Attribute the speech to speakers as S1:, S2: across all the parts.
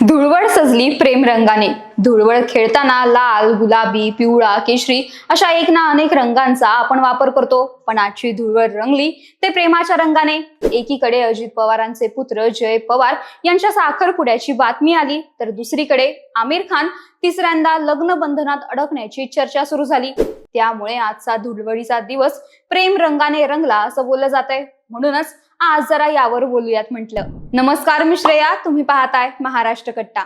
S1: धुळवड सजली प्रेमरंगाने धुळवड खेळताना लाल गुलाबी पिवळा केशरी अशा एक ना अनेक रंगांचा आपण वापर करतो. पण आजची धुळवड रंगली ते प्रेमाच्या रंगाने. एकीकडे अजित पवारांचे पुत्र जय पवार यांच्या साखरपुड्याची बातमी आली तर दुसरीकडे आमिर खान तिसऱ्यांदा लग्न बंधनात अडकण्याची चर्चा सुरू झाली. त्यामुळे आजचा धुळवडीचा दिवस प्रेम रंगाने रंगला असं बोललं जात आहे म्हणूनच आज जरा यावर बोलूयात म्हटलं. नमस्कार मी श्रेया तुम्ही पाहताय महाराष्ट्र कट्टा.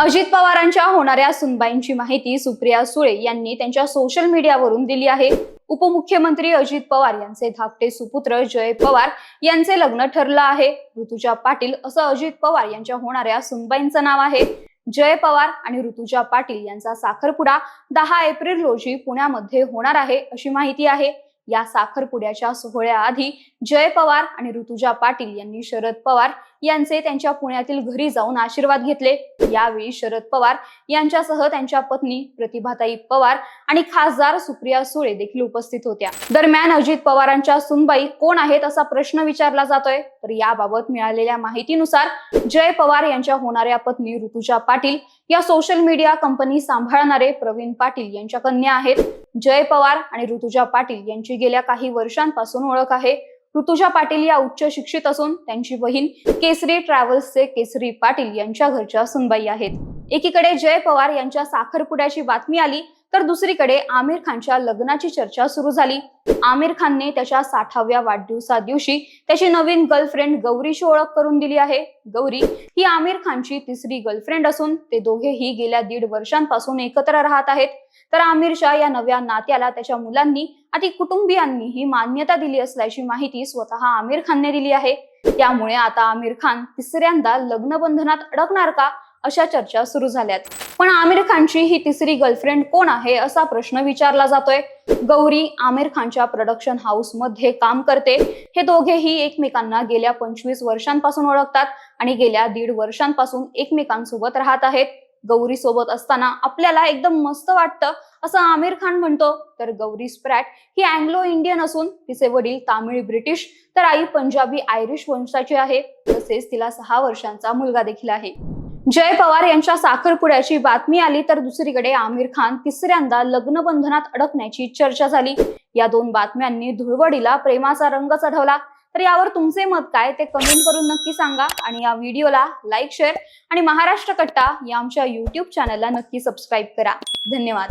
S1: अजित पवारांच्या होणाऱ्या सुनबाईंची माहिती सुप्रिया सुळे यांनी त्यांच्या सोशल मीडियावरून दिली आहे. उपमुख्यमंत्री अजित पवार यांचे धाकटे सुपुत्र जय पवार यांचे लग्न ठरलं आहे. ऋतुजा पाटील असं अजित पवार यांच्या होणाऱ्या सुनबाईंचं नाव आहे. जय पवार आणि ऋतुजा पाटील यांचा साखरपुडा दहा एप्रिल रोजी पुण्यामध्ये होणार आहे अशी माहिती आहे. या साखरपुड्याच्या सोहळ्याआधी जय पवार आणि ऋतुजा पाटील यांनी शरद पवार यांचे त्यांच्या पुण्यातील घरी जाऊन आशीर्वाद घेतले. यावेळी शरद पवार यांच्यासह त्यांच्या पत्नी प्रतिभाताई पवार आणि खासदार सुप्रिया सुळे देखील उपस्थित होत्या. दरम्यान अजित पवारांच्या सुनबाई कोण आहेत असा प्रश्न विचारला जातोय. तर याबाबत मिळालेल्या माहितीनुसार जय पवार यांच्या होणाऱ्या पत्नी ऋतुजा पाटील या सोशल मीडिया कंपनी सांभाळणारे प्रवीण पाटील यांच्या कन्या आहेत. जय पवार आणि ऋतुजा पाटील यांची गेल्या काही वर्षांपासून ओळख आहे. ऋतुजा पाटील या उच्च शिक्षित असून त्यांची बहीण केसरी ट्रॅव्हल्सचे केसरी पाटील यांच्या घरच्या सुनबाई आहेत. एकीकडे जय पवार यांच्या साखरपुड्याची बातमी आली तर दुसरीकडे आमिर खानच्या लग्नाची चर्चा सुरू झाली. आमिर खानने त्याच्या साठाव्या वाढदिवसा दिवशी त्याची नवीन गर्लफ्रेंड गौरीची ओळख करून दिली आहे. गौरी ही आमिर खानची तिसरी गर्लफ्रेंड असून ते दोघेही गेल्या दीड वर्षांपासून एकत्र राहत आहेत. तर आमिरच्या या नव्या नात्याला त्याच्या मुलांनी आणि कुटुंबियांनीही मान्यता दिली असल्याची माहिती स्वतः आमिर खानने दिली आहे. त्यामुळे आता आमिर खान तिसऱ्यांदा लग्न बंधनात अडकणार का? अशा चर्चा सुरू झाल्यात. पण आमिर खानची ही तिसरी गर्लफ्रेंड कोण आहे असा प्रश्न विचारला जातोय. गौरी आमिर खानच्या प्रोडक्शन हाऊसमध्ये काम करते. हे दोघेही एकमेकांना गेल्या पंचवीस वर्षांपासून ओळखतात आणि गेल्या दीड वर्षांपासून एकमेकांसोबत राहत आहेत. गौरी सोबत असताना आपल्याला एकदम मस्त वाटतं असं आमिर खान म्हणतो. तर गौरी स्प्रॅट ही अँग्लो इंडियन असून तिचे वडील तामिळ ब्रिटिश तर आई पंजाबी आयरिश वंशाची आहे. तसेच तिला सहा वर्षांचा मुलगा देखील आहे. जय पवार यांच्या साखरपुड्याची बातमी आली तर दुसरीकडे आमिर खान तिसऱ्यांदा लग्नबंधनात अडकण्याची चर्चा झाली. या दोन बातम्यांनी धुळवडीला प्रेमाचा रंग चढवला. तर यावर तुमचे मत काय ते कमेंट करून नक्की सांगा आणि या व्हिडिओला लाईक शेअर आणि महाराष्ट्र कट्टा या आमच्या युट्यूब चॅनलला नक्की सबस्क्राईब करा. धन्यवाद.